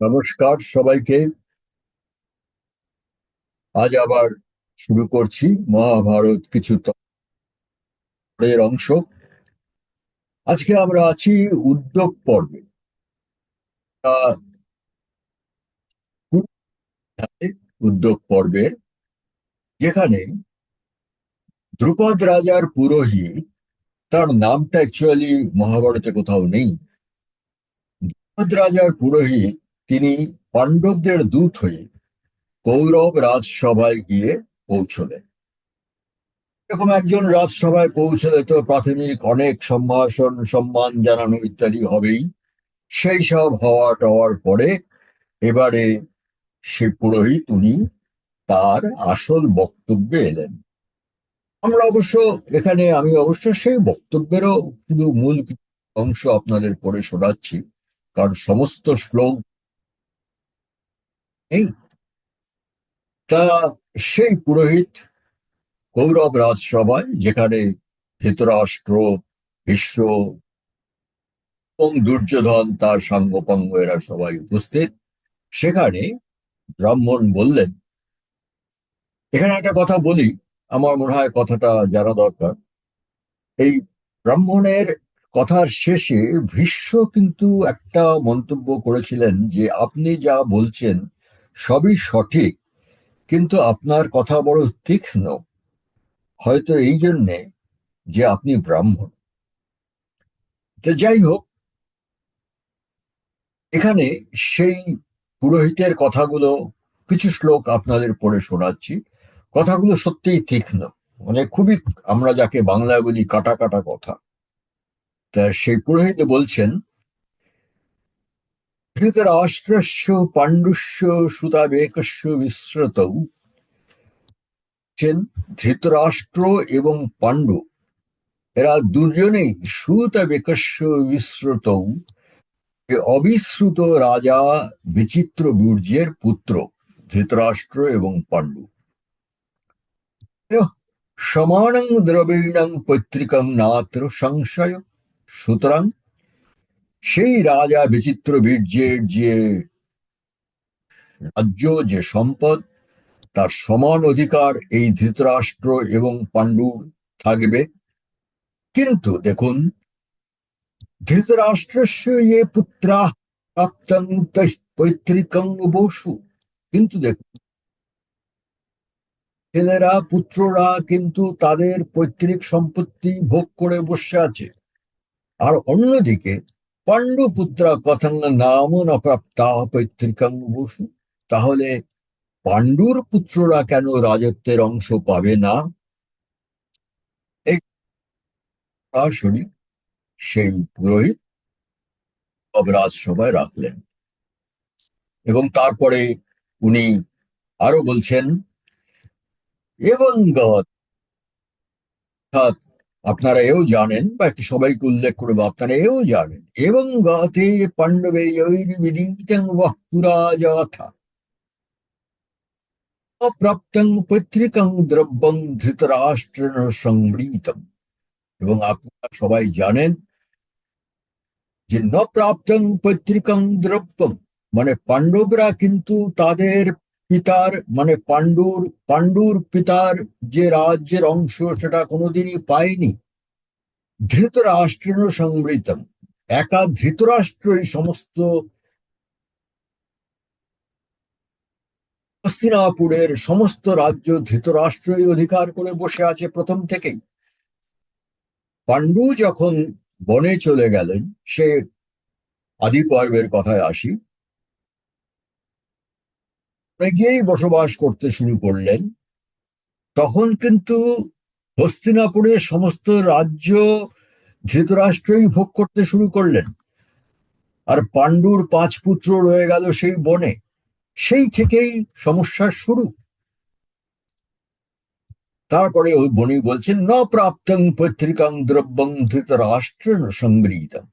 নমস্কার সবাইকে। আজ আবার শুরু করছি মহাভারত কিছু তরের অংশ। আজকে আমরা আছি উদ্যোগ পর্বে। উদ্যোগ পর্বের যেখানে ধ্রুপদ রাজার পুরোহিত, তার নামটা অ্যাকচুয়ালি মহাভারতে কোথাও নেই। ধ্রুপদ রাজার পুরোহিত তিনি পাণ্ডবদের দূত হয়ে কৌরব রাজসভায় গিয়ে পৌঁছলেন। এরকম একজন রাজসভায় পৌঁছলে তো প্রাথমিক অনেক সম্ভাষণ, সম্মান জানানো ইত্যাদি হবেই। সেই সব হওয়া টওয়ার পরে এবারে সে পুরোহিত উনি তার আসল বক্তব্যে এলেন। আমরা অবশ্য এখানে, আমি অবশ্য সেই বক্তব্যেরও শুধু মূল অংশ আপনাদের পড়ে শোনাচ্ছি, কারণ সমস্ত শ্লোক এই তা সেই পুরোহিত কৌরব রাজসভায়, যেখানে ধৃতরাষ্ট্র ভীষ্ম এবং দুর্যোধন, তার সাঙ্গপাঙ্গ এরা সবাই উপস্থিত, সেখানে ব্রাহ্মণ বললেন, এখানে একটা কথা বলি, আমার মনে হয় কথাটা জানা দরকার। এই ব্রাহ্মণের কথার শেষে ভীষ্ম কিন্তু একটা মন্তব্য করেছিলেন যে, আপনি যা বলছেন সবই সঠিক, কিন্তু আপনার কথা বড় তীক্ষ্ণ। হয়তো এই জন্যে যে আপনি ব্রাহ্মণ। তো যাই হোক, এখানে সেই পুরোহিতের কথাগুলো কিছু শ্লোক আপনাদের পড়ে শোনাচ্ছি। কথাগুলো সত্যিই তীক্ষ্ণ। মানে খুবই আমরা যাকে বাংলায় বলি কাটা কাটা কথা। তা সেই পুরোহিত বলছেন ধৃতরাষ্ট্রস্য পাণ্ডুস্য সুতাবেকস্য বিস্রত ধৃতরাষ্ট্র এবং পাণ্ডু এরা দুজনেই সুতাবেকস্য বিস্রত অবিশ্রুত রাজা বিচিত্র বীর্যের পুত্র ধৃতরাষ্ট্র এবং পাণ্ডু সমানং দ্রবীণং পৈতৃকং নাত্র সংশয় সুতরাং সেই রাজা বিচিত্র বীর্যের যে রাজ্য, যে সম্পদ, তার সমান অধিকার এই ধৃতরাষ্ট্র এবং পাণ্ডুর থাকবে। কিন্তু দেখুন, ধৃতরাষ্ট্রস্য ইয়ে বসু। কিন্তু দেখুন, ছেলেরা, পুত্ররা কিন্তু তাদের পৈতৃক সম্পত্তি ভোগ করে বসে আছে। আর অন্যদিকে পাণ্ডু পুত্রা নাম না প্রাপ্তা পৈতৃকাং বসু। তাহলে পাণ্ডুর পুত্ররা কেন রাজত্বের অংশ পাবে না? সরাসরি সেই পুরোহিত রাজসভায় রাখলেন। এবং তারপরে উনি আরও বলছেন এবং আপনারা এও জানেন বা একটু সবাইকে উল্লেখ করব আপনারা এও জানেন। এবং গাতে পাণ্ডবে অপ্রাপ্তং পৈতৃকং দ্রব্যং ধৃতরাষ্ট্রেণ সংবৃতম এবং আপনারা সবাই জানেন যে ন প্রাপ্তং পৈতৃকং দ্রব্যম মানে পাণ্ডবরা কিন্তু তাদের পিতার মানে পাণ্ডুর পাণ্ডুর পিতার যে রাজ্যের অংশ সেটা কোনোদিনই পায়নি। ধৃতরাষ্ট্রেণ সংবৃতম একা ধৃতরাষ্ট্রই সমস্ত হস্তিনাপুরের সমস্ত রাজ্য ধৃতরাষ্ট্রই অধিকার করে বসে আছে প্রথম থেকেই। পাণ্ডু যখন বনে চলে গেলেন, সে আদি পর্বের কথায় আসি। গিয়েই বসবাস করতে শুরু করলেন। তখন কিন্তু হস্তিনাপুরের সমস্ত রাজ্য ধৃতরাষ্ট্রই ভোগ করতে শুরু করলেন। আর পাণ্ডুর পাঁচ পুত্র রয়ে গেল সেই বনে। সেই থেকেই সমস্যার শুরু। তারপরে ওই বনি বলছেন, ন প্রাপ্তং পৈতৃকাং দ্রব্যং ধৃতরাষ্ট্রেণ সংগৃহীতম।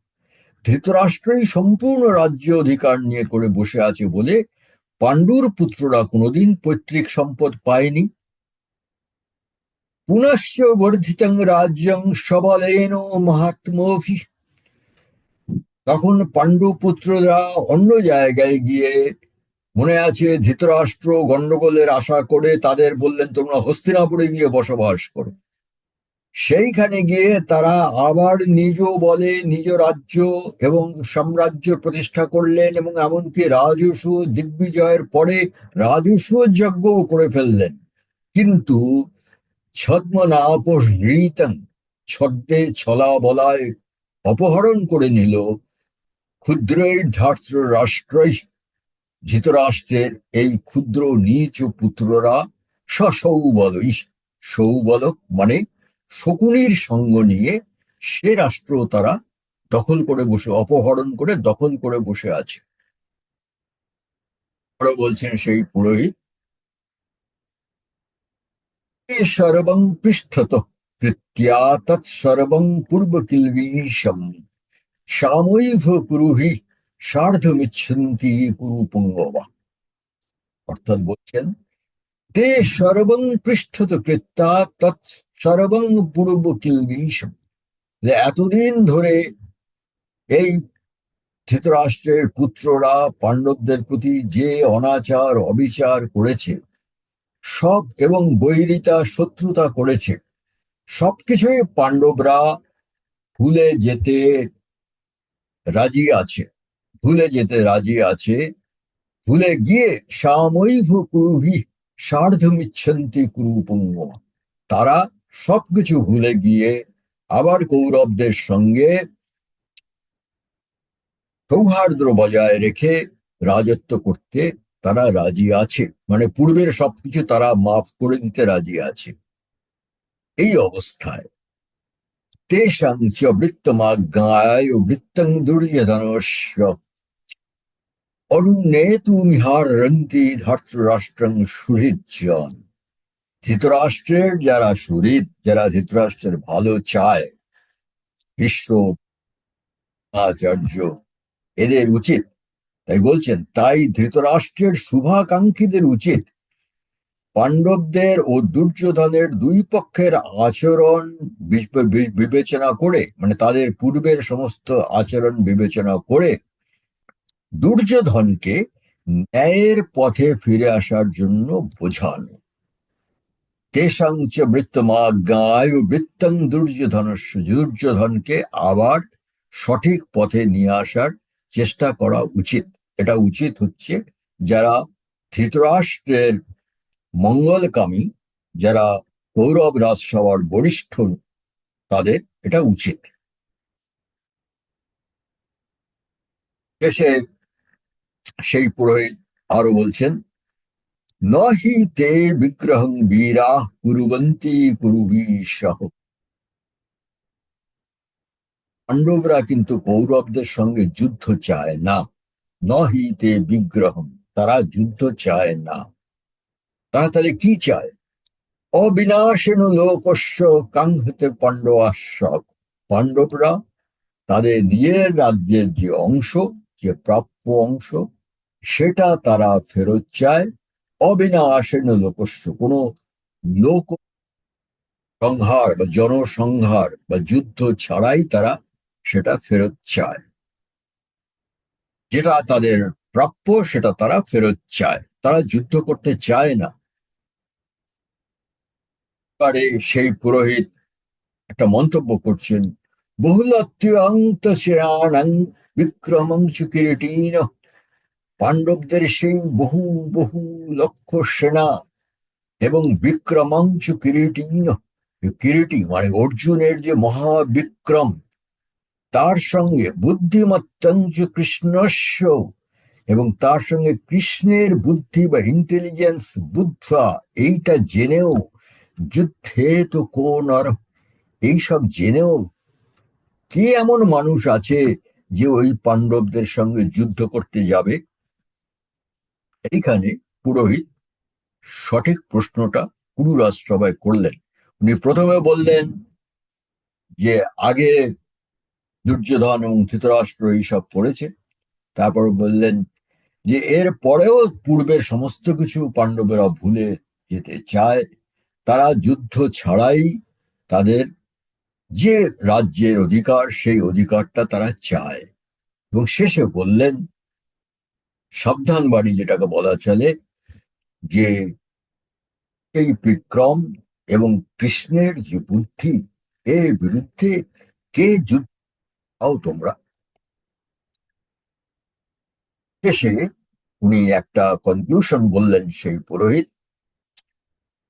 ধৃতরাষ্ট্রই সম্পূর্ণ রাজ্য অধিকার নিয়ে করে বসে আছে বলে পাণ্ডুর পুত্ররা কোনোদিন পৈতৃক সম্পদ পায়নি। পুনশ্চ বর্ধিতং রাজ্যং সবলেন মহাত্মভি। তখন পাণ্ডু পুত্ররা অন্য জায়গায় গিয়ে মনে আছে ধৃতরাষ্ট্র গণ্ডগোলের আশা করে তাদের বললেন, তোমরা হস্তিনাপুরে গিয়ে বসবাস করো। সেইখানে গিয়ে তারা আবার নিজ বলে নিজ রাজ্য এবং সাম্রাজ্য প্রতিষ্ঠা করলেন এবং এমনকি রাজস্ব, দিগ্বিজয়ের পরে রাজস্ব যজ্ঞও করে ফেললেন। কিন্তু ছদ্মনাপহৃতং ছদ্মে ছলা বলায় অপহরণ করে নিল ক্ষুদ্রের ধার্ত্র রাষ্ট্রই ধৃতরাষ্ট্রের এই ক্ষুদ্র নিচ পুত্ররা সসৌবলই সৌবলক মানে শকুনির সঙ্গ নিয়ে সে রাষ্ট্র তারা দখল করে বসে, অপহরণ করে দখল করে বসে আছে। আরও বলছেন সেই পুরোহিত সর্বং পৃষ্ঠত কৃত্যা তৎসর্বং পূর্বকিলবীশম। সামৈভ কুরুহি সার্ধমিচ্ছন্তি কুরু পুঙ্গবা। অর্থাৎ বলছেন, তে সর্বং পৃষ্ঠত কৃত্যা তৎ সর্বং পূর্ব কিলবীশম এতদিন ধরে এই ধৃতরাষ্ট্রের পুত্ররা, পাণ্ডবদের প্রতি যে অনাচার, অবিচার করেছে সব এবং বৈরিতা, শত্রুতা করেছে সবকিছুই পাণ্ডবরা ভুলে যেতে রাজি আছে, ভুলে যেতে রাজি আছে, ভুলে গিয়ে সামৈভ কুরুভি, সার্ধমিচ্ছন্তি কুরুপুঙ্গ তারা সবকিছু ভুলে গিয়ে আবার কৌরবদের সঙ্গে সৌহার্দ্য বজায় রেখে রাজত্ব করতে তারা রাজি আছে। মানে পূর্বের সবকিছু তারা মাফ করে দিতে রাজি আছে। এই অবস্থায় তেষাং চ বৃত্তমাজ্ঞায় বৃত্তং দুর্যোধনস্য। অরুণে তুমিহারন্তি ধার্তরাষ্ট্রং সুহৃদজন ধৃতরাষ্ট্রের যারা সুহৃদ যারা ধৃতরাষ্ট্রের ভালো চায়, বিশ্ব আচার্য, এদের উচিত। তাই বলছেন, তাই ধৃতরাষ্ট্রের শুভাকাঙ্ক্ষীদের উচিত পাণ্ডবদের ও দুর্যোধনের দুই পক্ষের আচরণ বিবেচনা করে মানে তাদের পূর্বের সমস্ত আচরণ বিবেচনা করে দুর্যোধনকে ন্যায়ের পথে ফিরে আসার জন্য বোঝানো। তেষাং চ বৃত্তমাজ্ঞায় বৃত্তং দুর্যোধনস্য দুর্যোধনকে আবার সঠিক পথে নিয়ে আসার চেষ্টা করা উচিত। এটা উচিত হচ্ছে যারা ধৃতরাষ্ট্রের মঙ্গলকামী, যারা কৌরব রাজসভার বরিষ্ঠ, তাদের এটা উচিত। শেষে সেই পুরোহিত আরও বলছেন নহি তে বিগ্রহং বীরা কুরুবন্তী কুরুবীসহ পাণ্ডবরা কিন্তু কৌরবদের সঙ্গে যুদ্ধ চায় না। নহি তে বিগ্রহম তারা যুদ্ধ চায় না। তারা তাহলে কি চায়? অবিনাশেন লোকস্য কাঙ্ক্ষতে পাণ্ডবাস্য পাণ্ডবরা তাদের নিজের রাজ্যের যে অংশ, যে প্রাপ্য অংশ, সেটা তারা ফেরত চায়। অবিনাশেন লোকস্য। কোনো লোক সংহার বা জনসংহার বা যুদ্ধ ছাড়াই তারা সেটা ফেরত চায়। যেটা তাদের প্রাপ্য, সেটা তারা ফেরত চায়। তারা যুদ্ধ করতে চায় না। এবারে সেই পুরোহিত একটা মন্তব্য করছেন বহুলত্যান্ত শ্রেয়াণাং বিক্রমংশ কিরীটীন পাণ্ডবদের সেই বহু বহু লক্ষ সেনা এবং বিক্রমাংশ কিরীটীন কিরীটি মানে অর্জুনের যে মহাবিক্রম, তার সঙ্গে বুদ্ধিমত্তাংশ কৃষ্ণস্য এবং তার সঙ্গে কৃষ্ণের বুদ্ধি বা ইন্টেলিজেন্স বুদ্ধা, এইটা জেনেও যুদ্ধে তো কোন আর, এইসব জেনেও কে এমন মানুষ আছে যে ওই পাণ্ডবদের সঙ্গে যুদ্ধ করতে যাবে? এইখানে পুরোহিত সঠিক প্রশ্নটা কুরুরাজ সবাই করলেন। উনি প্রথমে বললেন যে, আগে দুর্যোধন এবং ধৃতরাষ্ট্র এইসব করেছে। তারপর বললেন যে, এর পরেও পূর্বের সমস্ত কিছু পাণ্ডবেরা ভুলে যেতে চায়। তারা যুদ্ধ ছাড়াই তাদের যে রাজ্যের অধিকার, সেই অধিকারটা তারা চায়। এবং শেষে বললেন সাবধান বাড়ি যেটাকে বলা চলে, যে এই বিক্রম এবং কৃষ্ণের যে বুদ্ধি, এর বিরুদ্ধে কে যুদ্ধ তোমরা? শেষে উনি একটা কনক্লুশন বললেন সেই পুরোহিত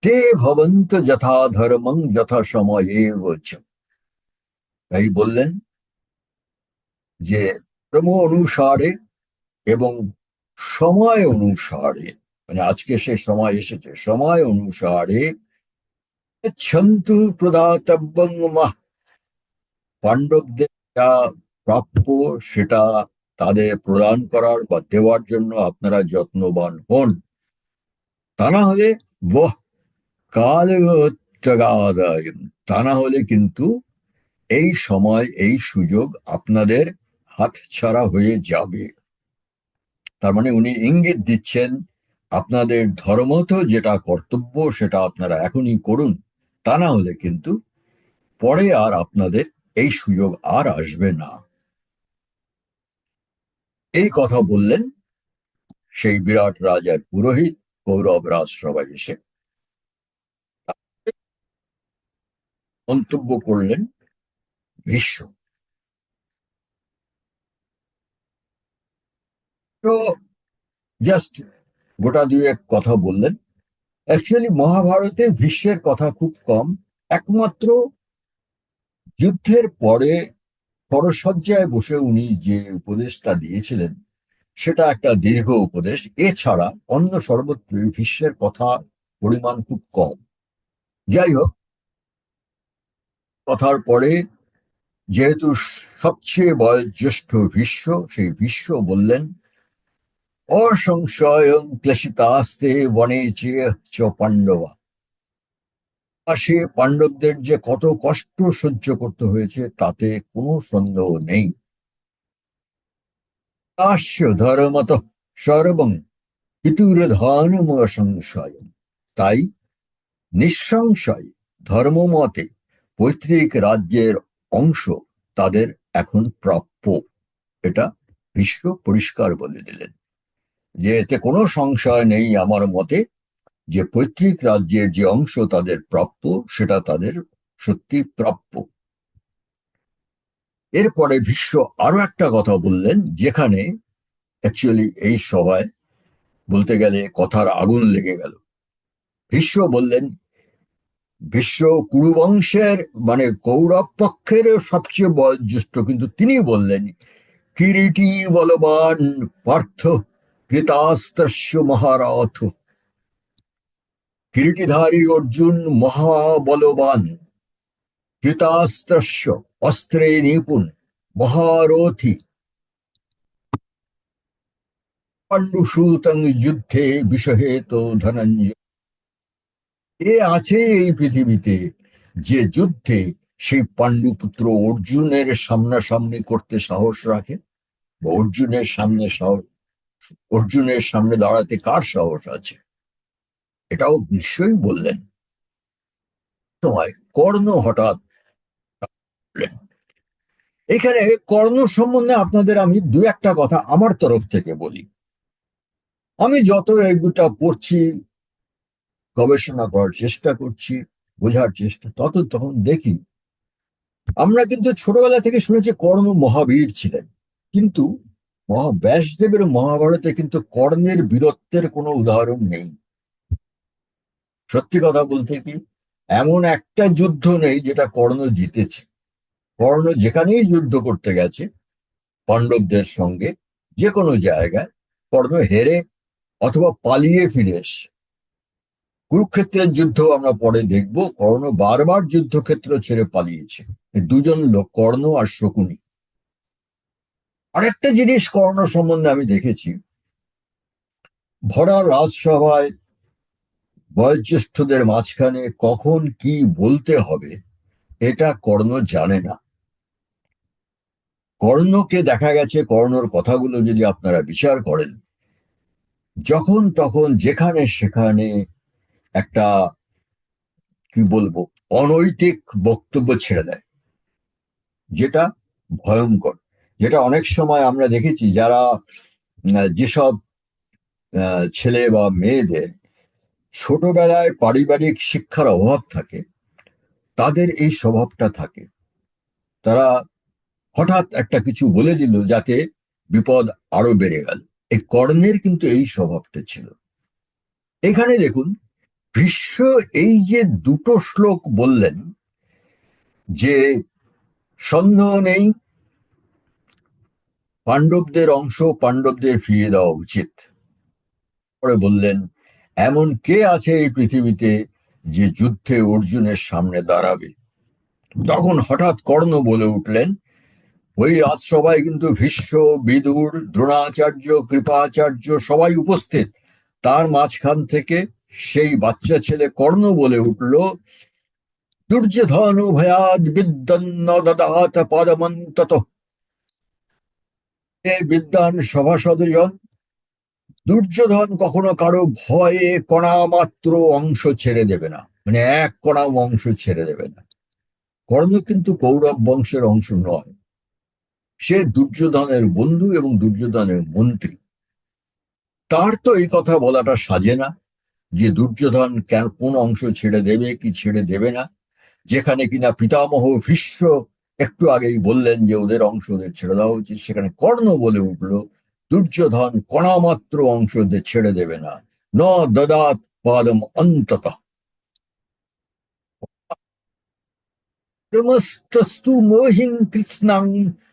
তে ভবন্ত যথা ধর্মং যথা সময়ে তাই বললেন যে ধর্ম অনুসারে এবং সময় অনুসারে মানে আজকে সে সময় এসেছে, সময় অনুসারে ছন্তু পাণ্ডবদের যা প্রাপ্য সেটা তাদের প্রদান করার বা দেওয়ার জন্য আপনারা যত্নবান হন। তা না হলে বহ কাল তা না হলে কিন্তু এই সময়, এই সুযোগ আপনাদের হাতছাড়া হয়ে যাবে। তার মানে উনি ইঙ্গিত দিচ্ছেন আপনাদের ধর্মত যেটা কর্তব্য, সেটা আপনারা এখনই করুন। তা না হলে কিন্তু পরে আর আপনাদের এই সুযোগ আর আসবে না। এই কথা বললেন সেই বিরাট রাজার পুরোহিত কৌরব রাজসভায় এসে। মন্তব্য করলেন ভীষ্ম। তো জাস্ট গোটা দুয়েক কথা বললেন। অ্যাকচুয়ালি মহাভারতে ভীষ্মের কথা খুব কম। একমাত্র যুদ্ধের পরে পরসজ্জায় বসে উনি যে উপদেশটা দিয়েছিলেন, সেটা একটা দীর্ঘ উপদেশ। এছাড়া অন্য সর্বত্রই ভীষ্মের কথা পরিমাণ খুব কম। যাই হোক, কথার পরে যেহেতু সবচেয়ে বয়োজ্যেষ্ঠ ভীষ্ম, সেই ভীষ্ম বললেন অসংশয়ং ক্লেশিতাস্তে বনে চেয়ে চ পাণ্ডবা। সে পাণ্ডবদের যে কত কষ্ট সহ্য করতে হয়েছে, তাতে কোনো সন্দেহ নেই। ধর্মত সর্বং পিতুর ধর্ম সংশয় তাই নিঃসংশয় ধর্মমতে পৈতৃক রাজ্যের অংশ তাদের এখন প্রাপ্য। এটা বিশ্ব পরিষ্কার বলে দিলেন। যে এতে কোনো সংশয় নেই আমার মতে যে পৈতৃক রাজ্যের যে অংশ তাদের প্রাপ্য, সেটা তাদের সত্যি প্রাপ্য। এরপরে বিশ্ব আরও একটা কথা বললেন, যেখানে অ্যাকচুয়ালি এই সভায় বলতে গেলে কথার আগুন লেগে গেল। ভীষ্ম বললেন, বিশ্ব কুরুবংশের মানে কৌরব পক্ষের সবচেয়ে বয়োজ্যেষ্ঠ, কিন্তু তিনি বললেন, কিরিটি বলবান পার্থ কৃতাস্তস্য মহারথ। কিরিটিধারী অর্জুন মহাবলবান। কৃতাস্ত্রস্য অস্ত্রে নিপুণ মহারথী। পাণ্ডুসূতং যুদ্ধে বিষহেত ধনঞ্জয়। এ আছে এই পৃথিবীতে যে যুদ্ধে সেই পাণ্ডুপুত্র অর্জুনের সামনাসামনি করতে সাহস রাখে। অর্জুনের সামনে সাহস অর্জুনের সামনে দাঁড়াতে কার সাহস আছে? এটাও নিশ্চয়ই বললেন। সময়, কর্ণ হঠাৎ এখানে কর্ণ সম্বন্ধে আপনাদের আমি দু একটা কথা আমার তরফ থেকে বলি। আমি যত এগুটা পড়ছি, গবেষণা করার চেষ্টা করছি, বোঝার চেষ্টা, তত তখন দেখি। আমরা কিন্তু ছোটবেলা থেকে শুনেছি কর্ণ মহাবীর ছিলেন। কিন্তু মহা ব্যাসদেবের মহাভারতে কিন্তু কর্ণের বীরত্বের কোনো উদাহরণ নেই। সত্যি কথা বলতে কি, এমন একটা যুদ্ধ নেই যেটা কর্ণ জিতেছে। কর্ণ যেখানেই যুদ্ধ করতে গেছে, পাণ্ডবদের সঙ্গে যে কোনো জায়গায় কর্ণ হেরে অথবা পালিয়ে ফিরে এসে কুরুক্ষেত্রের যুদ্ধ আমরা পরে দেখব। কর্ণ বারবার যুদ্ধক্ষেত্র ছেড়ে পালিয়েছে। দুজন লোক, কর্ণ আর শকুনি। আরেকটা জিনিস কর্ণ সম্বন্ধে আমি দেখেছি। ভরা রাজসভায় বয়োজ্যেষ্ঠদের মাঝখানে কখন কি বলতে হবে, এটা কর্ণ জানে না। কর্ণকে দেখা গেছে, কর্ণর কথাগুলো যদি আপনারা বিচার করেন, যখন তখন যেখানে সেখানে একটা, কি বলব, অনৈতিক বক্তব্য ছেড়ে দেয়, যেটা ভয়ঙ্কর। যেটা অনেক সময় আমরা দেখেছি যারা যেসব ছেলে বা মেয়েদের ছোটবেলায় পারিবারিক শিক্ষার অভাব থাকে, তাদের এই স্বভাবটা থাকে। তারা হঠাৎ একটা কিছু বলে দিল যাতে বিপদ আরও বেড়ে গেল। এই কর্ণের কিন্তু এই স্বভাবটা ছিল। এখানে দেখুন ভীষ্ম এই যে দুটো শ্লোক বললেন যে সন্দেহ নেই পাণ্ডবদের অংশ পাণ্ডবদের ফিরিয়ে দেওয়া উচিত। পরে বললেন, এমন কে আছে এই পৃথিবীতে যে যুদ্ধে অর্জুনের সামনে দাঁড়াবে? তখন হঠাৎ কর্ণ বলে উঠলেন, ওই রাজসভায় কিন্তু ভীষ্ম, বিদুর, দ্রোণাচার্য, কৃপাচার্য সবাই উপস্থিত। তার মাঝখান থেকে সেই বাচ্চা ছেলে কর্ণ বলে উঠল, দুর্যোধন ভয়াদ বিদ্যন্ন দদাত পদমন্তত বিদ্যান সভাসদজন দুর্যোধন কখনো কারও ভয়ে কণা মাত্র অংশ ছেড়ে দেবে না। মানে এক কণা অংশ ছেড়ে দেবে না। কর্ণ কিন্তু কৌরব বংশের অংশ নয়। সে দুর্যোধনের বন্ধু এবং দুর্যোধনের মন্ত্রী। তার তো এই কথা বলাটা সাজে না যে দুর্যোধন কেন কোন অংশ ছেড়ে দেবে কি ছেড়ে দেবে না, যেখানে কিনা পিতামহ ভীষ্ম একটু আগেই বললেন যে ওদের অংশ ওদের ছেড়ে দেওয়া উচিত। সেখানে কর্ণ বলে উঠল, দুর্যোধন কণামাত্র অংশ ওদের ছেড়ে দেবে না। ন দদাত পাদম অন্তত। মোহিং কৃষ্ণাং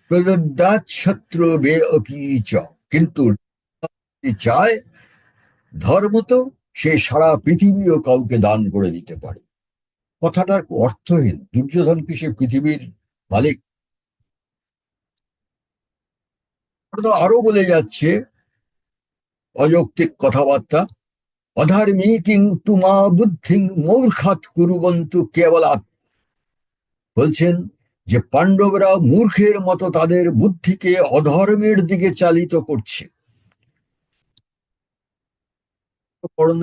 প্রদদাত শত্রু বে অপিচ কিন্তু চায়, ধর্ম তো সে সারা পৃথিবীও কাউকে দান করে দিতে পারে। কথাটার অর্থহীন। দুর্যোধন কি সে পৃথিবীর মালিক। আরও বলে যাচ্ছে, অযৌক্তিক কথাবার্তা, অধর্মী কিন্তু মা বুদ্ধিং মূর্খাত কুরুবন্তু কেবলাত বলছেন যে পাণ্ডবরা মূর্খের মতো তাদের বুদ্ধিকে অধর্মের দিকে চালিত করছে।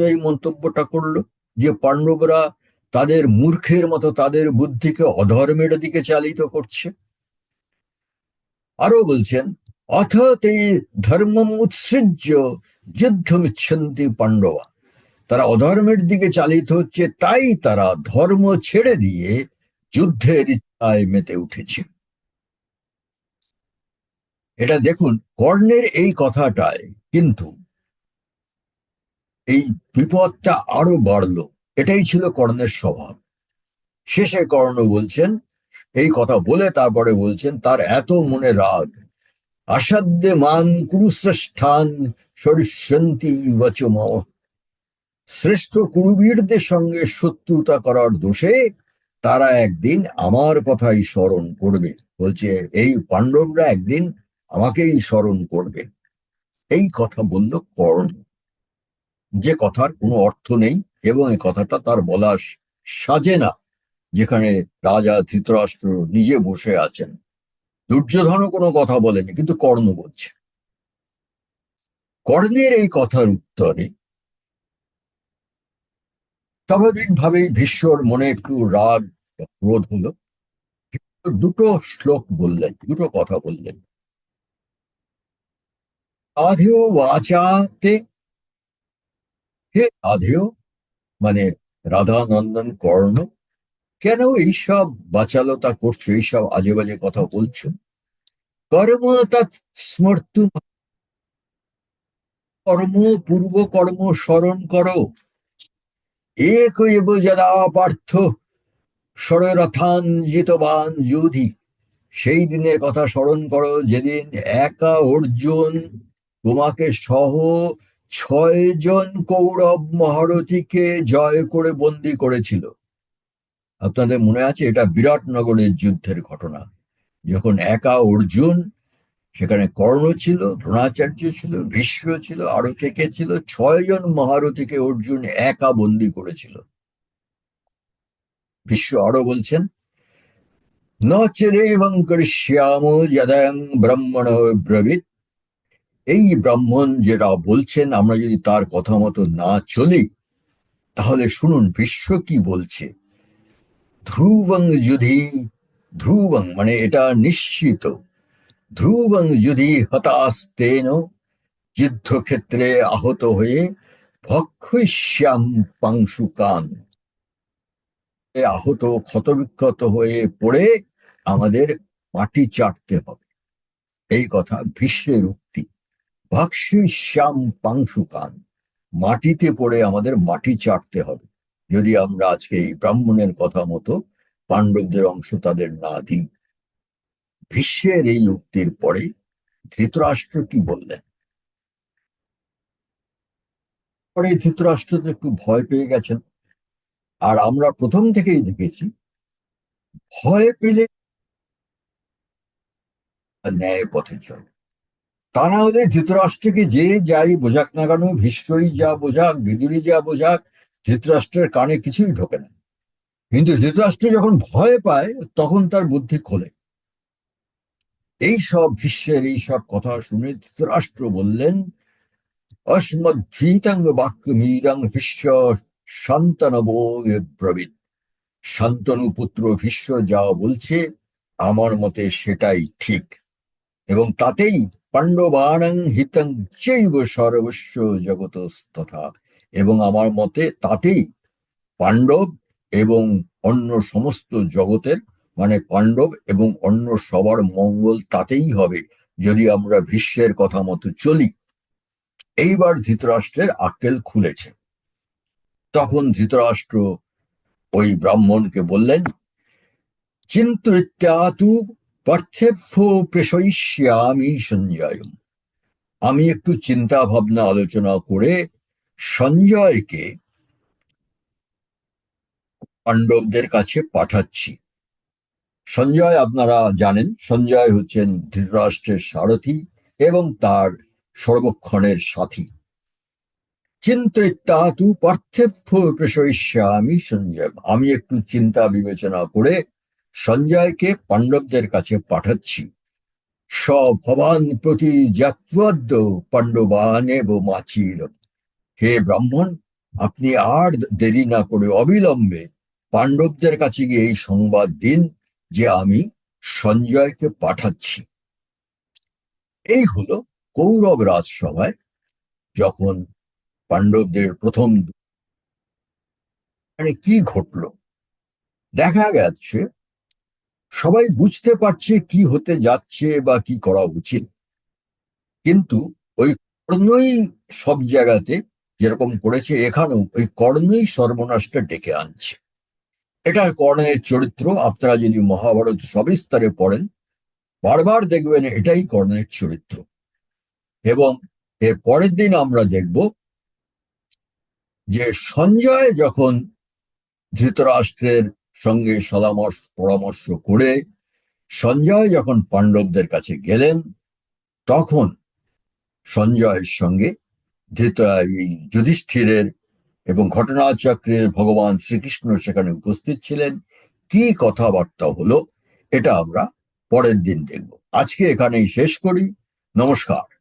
এই মন্তব্যটা করল যে পাণ্ডবরা তাদের মূর্খের মতো তাদের বুদ্ধিকে অধর্মের দিকে চালিত করছে। আরও বলছেন অথ তে ধর্মম উৎসৃজ্য যুদ্ধমিচ্ছন্তি পাণ্ডবা। তারা অধর্মের দিকে চালিত হচ্ছে, তাই তারা ধর্ম ছেড়ে দিয়ে যুদ্ধের ইচ্ছায় মেতে উঠেছে। এটা দেখুন, কর্ণের এই কথাটায় কিন্তু এই বিপদটা আরও বাড়লো। এটাই ছিল কর্ণের স্বভাব। শেষে কর্ণ বলছেন, এই কথা বলে তারপরে বলছেন, তার এত মনে রাগ আসাধ্যে মান কুরুশ্রেষ্ঠান সরিষ্যন্তি বচম। শ্রেষ্ঠ কুরুবীরদের সঙ্গে শত্রুতা করার দোষে তারা একদিন আমার কথাই স্মরণ করবে। বলছে, এই পাণ্ডবরা একদিন আমাকেই স্মরণ করবে। এই কথা বলল কর্ণ। যে কথার কোনো অর্থ নেই এবং এই কথাটা তার বলা সাজে না, যেখানে রাজা ধৃতরাষ্ট্র নিজে বসে আছেন। দুর্যোধনও কোনো কথা বলেনি, কিন্তু কর্ণ বলছে। কর্ণের এই কথার উত্তরে স্বাভাবিকভাবেই ভীষ্মর মনে একটু রাগ ক্রোধ হলো। দুটো শ্লোক বললেন, দুটো কথা বললেন। আধেয় বাচাতে, হে আধেয় মানে রাধানন্দন কর্ণ, কেন এইসব বাচালতা করছ, এইসব আজে বাজে কথা বলছো? কর্ম তৎ স্মর্তু কর্ম পূর্ব কর্ম স্মরণ করো। এক এব যদা পার্থ ষড়রথান জিতবান যুধি। সেই দিনের কথা স্মরণ করো, যেদিন একা অর্জুন তোমাকে সহ ছয় জন কৌরব মহারথীকে জয় করে বন্দি করেছিল। আপনাদের মনে আছে? এটা বিরাটনগরের যুদ্ধের ঘটনা। যখন একা অর্জুন, সেখানে কর্ণ ছিল, দ্রোণাচার্য ছিল ভীষ্ম ছিল আরও কে কে ছিল ছয়জন মহারথীকে অর্জুন একা বন্দি করেছিল। ভীষ্ম আরও বলছেন ন চেদেবং করিষ্যাম যদং ব্রাহ্মণ ব্রবিত। এই ব্রাহ্মণ যেটা বলছেন, আমরা যদি তার কথা মতো না চলি, তাহলে শুনুন, বিশ্ব কি বলছে? ধ্রুবং যদি ধ্রুবং মানে এটা নিশ্চিত। ধ্রুবং যুধি হতাস্তেন, যুদ্ধক্ষেত্রে আহত হয়ে ভক্ষয়িষ্যাম পাংশুকান। আহত, ক্ষতবিক্ষত হয়ে পড়ে আমাদের মাটি চাটতে হবে। এই কথা ভীষ্মের উক্তি। ভক্ষিষ্যাম পাংশুকান মাটিতে পড়ে আমাদের মাটি চাটতে হবে। যদি আমরা আজকে এই ব্রাহ্মণের কথা মতো পাণ্ডবদের অংশ তাদের না দিই। ভীষ্মের এই উক্তির পরে ধৃতরাষ্ট্র কি বললেন? পরে ধৃতরাষ্ট্র তো একটু ভয় পেয়ে গেছেন। আর আমরা প্রথম থেকেই দেখেছি, ভয় পেলে ন্যায় পথে চলে। তা না হলে ধৃতরাষ্ট্রকে যে যাই বোঝাক না কেন, ভীষ্মই যা বোঝাক বিদুরী যা বোঝাক, ধৃতরাষ্ট্রের কানে কিছুই ঢোকে না। কিন্তু ধৃতরাষ্ট্র যখন ভয় পায়, তখন তার বুদ্ধি খোলে। এই সব ভীষ্মের এই সব কথা শুনে ধৃতরাষ্ট্র বললেন অস্মদ্ভীতাঙ্গ বাক্য মীরাং ভীষ্ম শান্তনব ব্রবিত শান্তনু পুত্র ভীষ্ম যা বলছে, আমার মতে সেটাই ঠিক। এবং তাতেই পাণ্ডবানাং হিতং চৈব সর্বস্ব তথা এবং আমার মতে তাতেই পাণ্ডব এবং অন্য সমস্ত জগতের মানে পাণ্ডব এবং অন্য সবার মঙ্গল তাতেই হবে, যদি আমরা ভীষ্মের কথা মতো চলি। এইবার ধৃতরাষ্ট্রের আক্কেল খুলেছে। তখন ধৃতরাষ্ট্র ওই ব্রাহ্মণকে বললেন চিন্তু ইত্যাতু পার্থেভ্য প্রেষয়িষ্যামি সঞ্জয় আমি একটু চিন্তা ভাবনা আলোচনা করে সঞ্জয়কে পাণ্ডবদের কাছে পাঠাচ্ছি। সঞ্জয় আপনারা জানেন, সঞ্জয় হচ্ছেন ধৃতরাষ্ট্রের সারথি এবং তার সর্বক্ষণের সাথী। চিন্তিতাতু পার্থেভ্য প্রেষয়িষ্যামি সঞ্জয় আমি একটু চিন্তা বিবেচনা করে সঞ্জয়কে পাণ্ডবদের কাছে পাঠাচ্ছি। সভবান প্রতি জাত্বদ্য পাণ্ডবানেব মাচির। হে ব্রাহ্মণ, আপনি আর দেরি না করে অবিলম্বে পাণ্ডবদের কাছে গিয়ে এই সংবাদ দিন যে আমি সঞ্জয়কে পাঠাচ্ছি। এই হলো কৌরব রাজসভায় যখন পাণ্ডবদের প্রথম মানে কি ঘটলো? দেখা গেছে সবাই বুঝতে পারছে কি হতে যাচ্ছে বা কি করা উচিত। কিন্তু ওই কর্ণই সব জায়গাতে যেরকম করেছে, এখানেও ওই কর্ণই সর্বনাশটা ডেকে আনছে। এটা কর্ণের চরিত্র। আপনারা যদি মহাভারত সবিস্তারে পড়েন, বারবার দেখবেন এটাই কর্ণের চরিত্র। এবং এর পরের দিন আমরা দেখব যে সঞ্জয় যখন ধৃতরাষ্ট্রের সঙ্গে সলামর্শ, পরামর্শ করে সঞ্জয় যখন পাণ্ডবদের কাছে গেলেন, তখন সঞ্জয়ের সঙ্গে যুধিষ্ঠিরের এবং ঘটনাচক্রের ভগবান শ্রীকৃষ্ণ সেখানে উপস্থিত ছিলেন। কি কথাবার্তা হলো, এটা আমরা পরের দিন দেখব। আজকে এখানেই শেষ করি। নমস্কার।